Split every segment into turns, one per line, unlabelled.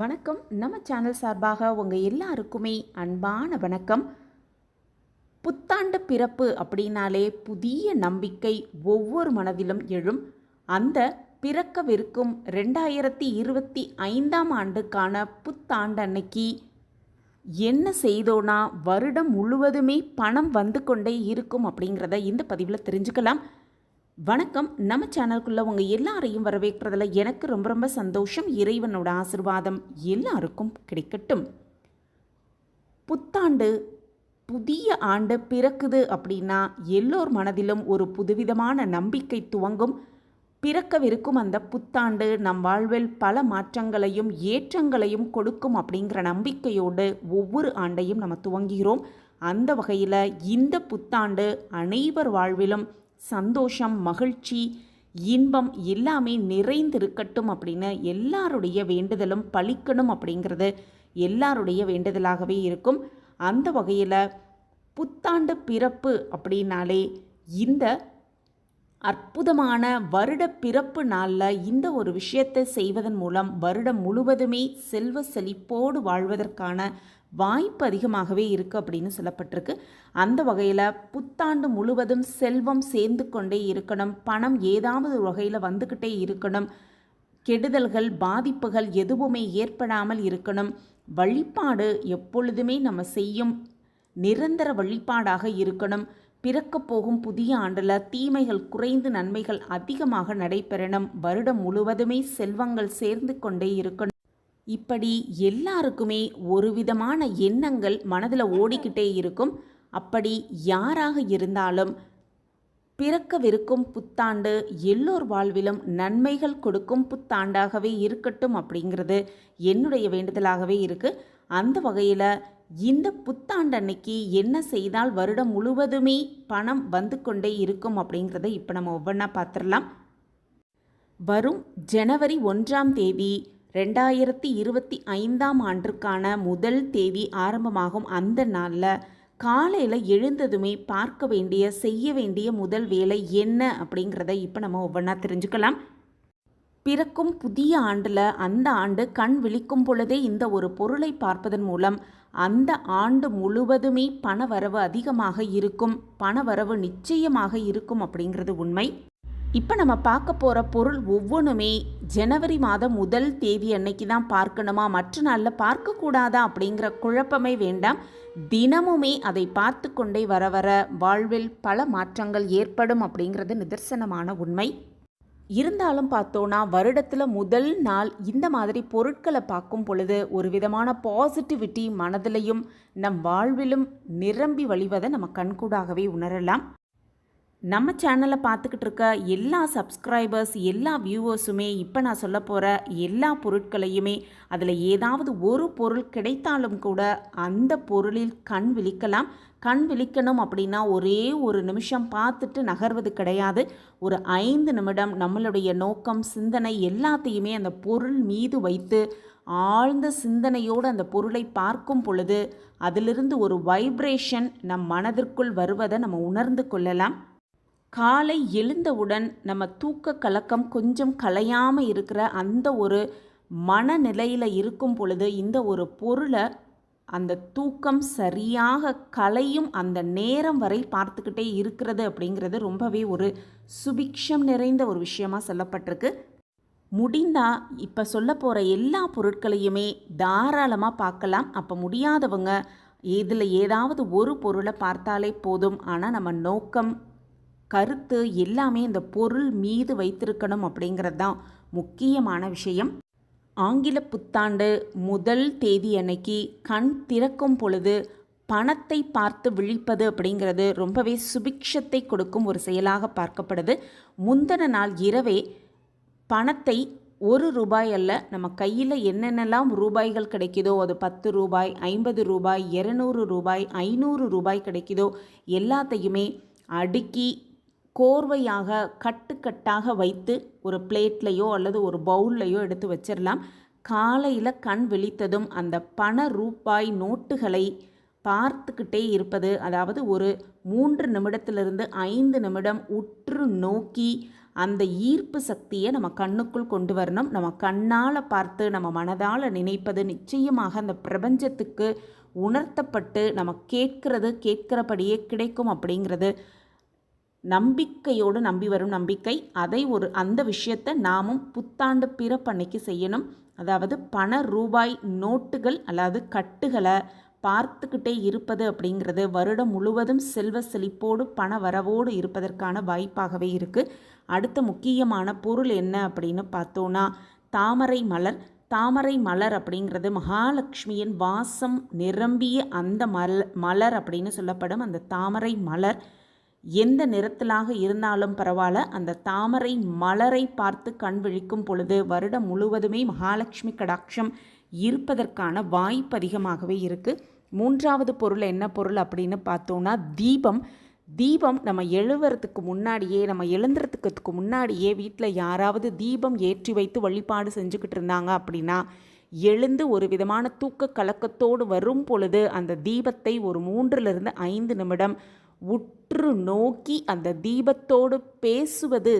வணக்கம். நம்ம சேனல் சார்பாக உங்கள் எல்லாருக்குமே அன்பான வணக்கம். புத்தாண்டு பிறப்பு அப்படின்னாலே புதிய நம்பிக்கை ஒவ்வொரு மனதிலும் எழும். அந்த பிறக்கவிருக்கும் ரெண்டாயிரத்தி இருபத்தி ஐந்தாம் ஆண்டுக்கான புத்தாண்டு அன்னைக்கு என்ன செய்தோன்னா வருடம் முழுவதுமே பணம் வந்து கொண்டே இருக்கும் அப்படிங்கிறத இந்த பதிவில் தெரிஞ்சுக்கலாம். வணக்கம். நம்ம சேனலுக்குள்ளே உங்கள் எல்லாரையும் வரவேற்கிறதுல எனக்கு ரொம்ப ரொம்ப சந்தோஷம். இறைவனோட ஆசிர்வாதம் எல்லாருக்கும் கிடைக்கட்டும். புத்தாண்டு புதிய ஆண்டு பிறக்குது அப்படின்னா எல்லோர் மனதிலும் ஒரு புதுவிதமான நம்பிக்கை துவங்கும். பிறக்கவிருக்கும் அந்த புத்தாண்டு நம் வாழ்வில் பல மாற்றங்களையும் ஏற்றங்களையும் கொடுக்கும் அப்படிங்கிற நம்பிக்கையோடு ஒவ்வொரு ஆண்டையும் நம்ம துவங்குகிறோம். அந்த வகையில் இந்த புத்தாண்டு அனைவர் வாழ்விலும் சந்தோஷம் மகிழ்ச்சி இன்பம் எல்லாமே நிறைந்திருக்கட்டும் அப்படின்னு எல்லாருடைய வேண்டுதலும் பழிக்கணும் அப்படிங்கிறது எல்லாருடைய வேண்டுதலாகவே இருக்கும். அந்த வகையில் புத்தாண்டு பிறப்பு அப்படின்னாலே இந்த அற்புதமான வருட பிறப்பு நாளில் இந்த ஒரு விஷயத்தை செய்வதன் மூலம் வருடம் முழுவதுமே செல்வ செழிப்போடு வாழ்வதற்கான வாய்ப்பு அதிகமாகவே இருக்குது அப்படின்னு சொல்லப்பட்டிருக்கு. அந்த வகையில் புத்தாண்டு முழுவதும் செல்வம் சேர்ந்து கொண்டே இருக்கணும். பணம் ஏதாவது வகையில் வந்துக்கிட்டே இருக்கணும். கெடுதல்கள் பாதிப்புகள் எதுவுமே ஏற்படாமல் இருக்கணும். வழிபாடு எப்பொழுதுமே நம்ம செய்யும் நிரந்தர வழிபாடாக இருக்கணும். பிறக்கப் போகும் புதிய ஆண்டில் தீமைகள் குறைந்து நன்மைகள் அதிகமாக நடைபெறணும். வருடம் முழுவதுமே செல்வங்கள் சேர்ந்து கொண்டே இருக்கணும். இப்படி எல்லாருக்குமே ஒரு விதமான எண்ணங்கள் மனதில் ஓடிக்கிட்டே இருக்கும். அப்படி யாராக இருந்தாலும் பிறக்கவிருக்கும் புத்தாண்டு எல்லோர் வாழ்விலும் நன்மைகள் கொடுக்கும் புத்தாண்டாகவே இருக்கட்டும் அப்படிங்கிறது என்னுடைய வேண்டுதலாகவே இருக்குது அந்த வகையில் இந்த புத்தாண்டு அன்னைக்கு என்ன செய்தால் வருடம் முழுவதுமே பணம் வந்து கொண்டே இருக்கும் அப்படிங்கிறத இப்போ நம்ம ஒவ்வொன்றா பார்த்துடலாம். வரும் ஜனவரி ஒன்றாம் தேதி ரெண்டாயிரத்தி இருபத்தி ஐந்தாம் ஆண்டிற்கான முதல் தேதி ஆரம்பமாகும் அந்த நாளில் காலையில் எழுந்ததுமே பார்க்க வேண்டிய செய்ய வேண்டிய முதல் வேலை என்ன அப்படிங்கிறத இப்போ நம்ம ஒவ்வொன்றா தெரிஞ்சுக்கலாம். பிறக்கும் புதிய ஆண்டில் அந்த ஆண்டு கண் விழிக்கும் பொழுதே இந்த ஒரு பொருளை பார்ப்பதன் மூலம் அந்த ஆண்டு முழுவதுமே பணவரவு அதிகமாக இருக்கும் பணவரவு நிச்சயமாக இருக்கும் அப்படிங்கிறது உண்மை. இப்போ நம்ம பார்க்க போகிற பொருள் ஒவ்வொன்றுமே ஜனவரி மாதம் முதல் தேதி அன்னைக்கு தான் பார்க்கணுமா? மற்ற நாளில் பார்க்கக்கூடாதா? அப்படிங்கிற குழப்பமே வேண்டாம். தினமுமே அதை பார்த்து கொண்டே வர வர வாழ்வில் பல மாற்றங்கள் ஏற்படும் அப்படிங்கிறது நிதர்சனமான உண்மை. இருந்தாலும் பார்த்தோன்னா வருடத்தில் முதல் நாள் இந்த மாதிரி பொருட்களை பார்க்கும் பொழுது ஒரு விதமான பாசிட்டிவிட்டி மனதிலையும் நம் வாழ்விலும் நிரம்பி வழிவதை நம்ம கண்கூடாகவே உணரலாம். நம்ம சேனலை பார்த்துக்கிட்டு இருக்க எல்லா சப்ஸ்கிரைபர்ஸ் எல்லா வியூவர்ஸுமே இப்போ நான் சொல்ல போகிற எல்லா பொருட்களையுமே அதில் ஏதாவது ஒரு பொருள் கிடைத்தாலும் கூட அந்த பொருளில் கண் விழிக்கலாம். கண் விழிக்கணும் அப்படின்னா ஒரே ஒரு நிமிஷம் பார்த்துட்டு நகர்வது கிடையாது. ஒரு ஐந்து நிமிடம் நம்மளுடைய நோக்கம் சிந்தனை எல்லாத்தையுமே அந்த பொருள் மீது வைத்து ஆழ்ந்த சிந்தனையோடு அந்த பொருளை பார்க்கும் பொழுது அதிலிருந்து ஒரு வைப்ரேஷன் நம் மனதிற்குள் வருவதை நம்ம உணர்ந்து கொள்ளலாம். காலை எழுந்தவுடன் நம்ம தூக்க கலக்கம் கொஞ்சம் கலையாமல் இருக்கிற அந்த ஒரு மனநிலையில் இருக்கும் பொழுது இந்த ஒரு பொருளை அந்த தூக்கம் சரியாக கலையும் அந்த நேரம் வரை பார்த்துக்கிட்டே இருக்கிறது அப்படிங்கிறது ரொம்பவே ஒரு சுபிக்ஷம் நிறைந்த ஒரு விஷயமாக சொல்லப்பட்டிருக்கு. முடிந்தால் இப்போ சொல்ல போகிற எல்லா பொருட்களையுமே தாராளமாக பார்க்கலாம். அப்போ முடியாதவங்க இதில் ஏதாவது ஒரு பொருளை பார்த்தாலே போதும். ஆனால் நம்ம நோக்கம் கருத்து எல்லாமே இந்த பொருள் மீது வைத்திருக்கணும் அப்படிங்கிறது தான் முக்கியமான விஷயம். ஆங்கில புத்தாண்டு முதல் தேதி அன்னைக்கு கண் திறக்கும் பொழுது பணத்தை பார்த்து விழிப்பது அப்படிங்கிறது ரொம்பவே சுபிக்ஷத்தை கொடுக்கும் ஒரு செயலாக பார்க்கப்படுது. முந்தின நாள் இரவே பணத்தை ஒரு ரூபாய் அல்ல நம்ம கையில் என்னென்னலாம் ரூபாய்கள் கிடைக்குதோ அது பத்து ரூபாய் ஐம்பது ரூபாய் இரநூறு ரூபாய் ஐநூறு ரூபாய் கிடைக்குதோ எல்லாத்தையுமே அடுக்கி கோர்வையாக கட்டுக்கட்டாக வைத்து ஒரு பிளேட்லேயோ அல்லது ஒரு பவுல்லையோ எடுத்து வச்சிடலாம் காலையில் கண் விழித்ததும் அந்த பண ரூபாய் நோட்டுகளை பார்த்துக்கிட்டே இருப்பது அதாவது ஒரு மூன்று நிமிடத்திலிருந்து ஐந்து நிமிடம் உற்று நோக்கி அந்த ஈர்ப்பு சக்தியை நம்ம கண்ணுக்குள் கொண்டு வரணும். நம்ம கண்ணால் பார்த்து நம்ம மனதால் நினைப்பது நிச்சயமாக அந்த பிரபஞ்சத்துக்கு உணர்த்தப்பட்டு நம்ம கேட்கிறது கேட்கிறபடியே கிடைக்கும் அப்படிங்கிறது நம்பிக்கையோடு நம்பி வரும் நம்பிக்கை அதை ஒரு அந்த விஷயத்தை நாமும் புத்தாண்டு பிறப்பன்னைக்கு செய்யணும். அதாவது பண ரூபாய் நோட்டுகள் அதாவது கட்டுகளை பார்த்துக்கிட்டே இருப்பது அப்படிங்கிறது வருடம் முழுவதும் செல்வ செழிப்போடு பண வரவோடு இருப்பதற்கான வாய்ப்பாகவே இருக்குது அடுத்த முக்கியமான பொருள் என்ன அப்படின்னு பார்த்தோன்னா தாமரை மலர். தாமரை மலர் அப்படிங்கிறது மகாலட்சுமியின் வாசம் நிரம்பிய அந்த மல் மலர் அப்படின்னு சொல்லப்படும் அந்த தாமரை மலர். எந்த நிறத்திலாக இருந்தாலும் பரவாயில்ல. அந்த தாமரை மலரை பார்த்து கண் விழிக்கும் பொழுது வருடம் முழுவதுமே மகாலட்சுமி கடாட்சம் இருப்பதற்கான வாய்ப்பு அதிகமாகவே இருக்குது மூன்றாவது பொருள் என்ன பொருள் அப்படின்னு பார்த்தோன்னா தீபம். தீபம் நம்ம எழுவறதுக்கு முன்னாடியே நம்ம எழுந்துறதுக்கு முன்னாடியே வீட்டில் யாராவது தீபம் ஏற்றி வைத்து வழிபாடு செஞ்சுக்கிட்டு இருந்தாங்க அப்படின்னா எழுந்து ஒரு விதமான தூக்க கலக்கத்தோடு வரும் பொழுது அந்த தீபத்தை ஒரு மூன்றிலிருந்து ஐந்து நிமிடம் உற்று நோக்கி அந்த தீபத்தோடு பேசுவது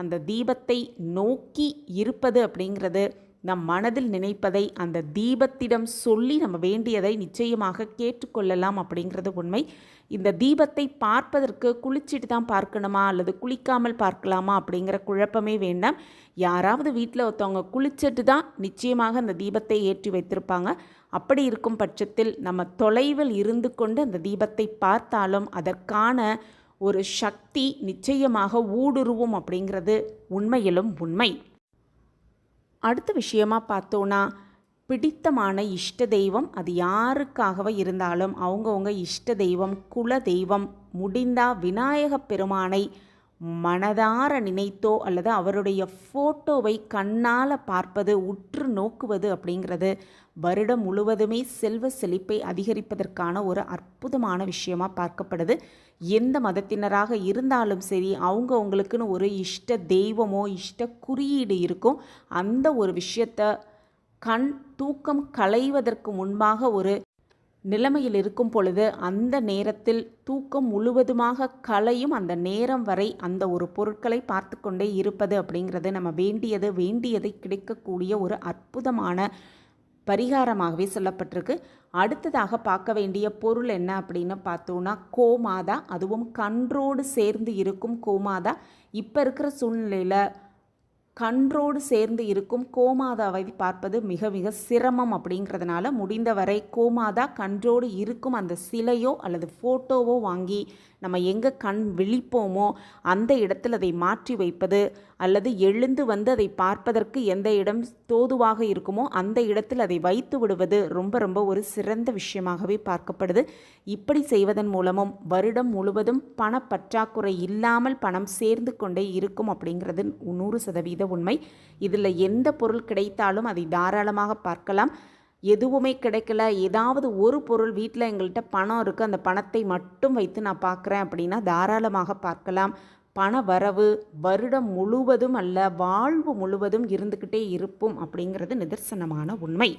அந்த தீபத்தை நோக்கி இருப்பது அப்படிங்கிறது நம் மனதில் நினைப்பதை அந்த தீபத்திடம் சொல்லி நம்ம வேண்டியதை நிச்சயமாக கேட்டுக்கொள்ளலாம் அப்படிங்கிறது உண்மை. இந்த தீபத்தை பார்ப்பதற்கு குளிச்சுட்டு தான் பார்க்கணுமா அல்லது குளிக்காமல் பார்க்கலாமா அப்படிங்கிற குழப்பமே வேண்டாம். யாராவது வீட்டில் ஒருத்தவங்க குளிச்சுட்டு தான் நிச்சயமாக அந்த தீபத்தை ஏற்றி வைத்திருப்பாங்க. அப்படி இருக்கும் பட்சத்தில் நம்ம தொலைவில் இருந்து கொண்டு அந்த தீபத்தை பார்த்தாலும் அதற்கான ஒரு சக்தி நிச்சயமாக ஊடுருவும் அப்படிங்கிறது உண்மையிலும் உண்மை. அடுத்த விஷயமா பார்த்தோன்னா பிடித்தமான இஷ்ட தெய்வம் அது யாருக்காகவே இருந்தாலும் அவங்கவுங்க இஷ்ட தெய்வம் குல தெய்வம் முடிந்தா விநாயக பெருமானை மனதார நினைத்தோ அல்லது அவருடைய ஃபோட்டோவை கண்ணால் பார்ப்பது உற்று நோக்குவது அப்படிங்கிறது வருடம் முழுவதுமே செல்வ செழிப்பை அதிகரிப்பதற்கான ஒரு அற்புதமான விஷயமா பார்க்கப்படுது. எந்த மதத்தினராக இருந்தாலும் சரி அவங்க அவங்களுக்குன்னு ஒரு இஷ்ட தெய்வமோ இஷ்ட குறியீடு இருக்கும். அந்த ஒரு விஷயத்த கண் தூக்கம் களைவதற்கு முன்பாக ஒரு நிலைமையில் இருக்கும் பொழுது அந்த நேரத்தில் தூக்கம் முழுவதுமாக கலையும் அந்த நேரம் வரை அந்த ஒரு பொருட்களை பார்த்து கொண்டே இருப்பது அப்படிங்கிறது நம்ம வேண்டியது வேண்டியதை கிடைக்கக்கூடிய ஒரு அற்புதமான பரிகாரமாகவே சொல்லப்பட்டிருக்கு. அடுத்ததாக பார்க்க வேண்டிய பொருள் என்ன அப்படின்னு பார்த்தோன்னா கோமாதா அதுவும் கன்றோடு சேர்ந்து இருக்கும் கோமாதா. இப்போ இருக்கிற சூழ்நிலையில் கன்றோடு சேர்ந்து இருக்கும் கோமாதாவை பார்ப்பது மிக மிக சிரமம் அப்படிங்கிறதுனால முடிந்தவரை கோமாதா கன்றோடு இருக்கும் அந்த சிலையோ அல்லது ஃபோட்டோவோ வாங்கி நம்ம எங்கே கண் விழிப்போமோ அந்த இடத்தில் அதை மாற்றி வைப்பது அல்லது எழுந்து வந்து அதை பார்ப்பதற்கு எந்த இடம் தோதுவாக இருக்குமோ அந்த இடத்தில் அதை வைத்து விடுவது ரொம்ப ரொம்ப ஒரு சிறந்த விஷயமாகவே பார்க்கப்படுது. இப்படி செய்வதன் மூலமும் வருடம் முழுவதும் பண பற்றாக்குறை இல்லாமல் பணம் சேர்ந்து கொண்டே இருக்கும் அப்படிங்கிறது நூறு சதவீதம் உண்மை. இதில் எந்த பொருள் கிடைத்தாலும் அதை தாராளமாக பார்க்கலாம். எதுவுமே கிடைக்கல. ஏதாவது ஒரு பொருள் வீட்டில் எங்கள்கிட்ட பணம் இருக்குது. அந்த பணத்தை மட்டும் வைத்து நான் பார்க்குறேன் அப்படின்னா தாராளமாக பார்க்கலாம். பண வரவு வருடம் முழுவதும் அல்ல வாழ்வு முழுவதும் இருந்துக்கிட்டே இருப்போம் அப்படிங்கிறது நிதர்சனமான உண்மை.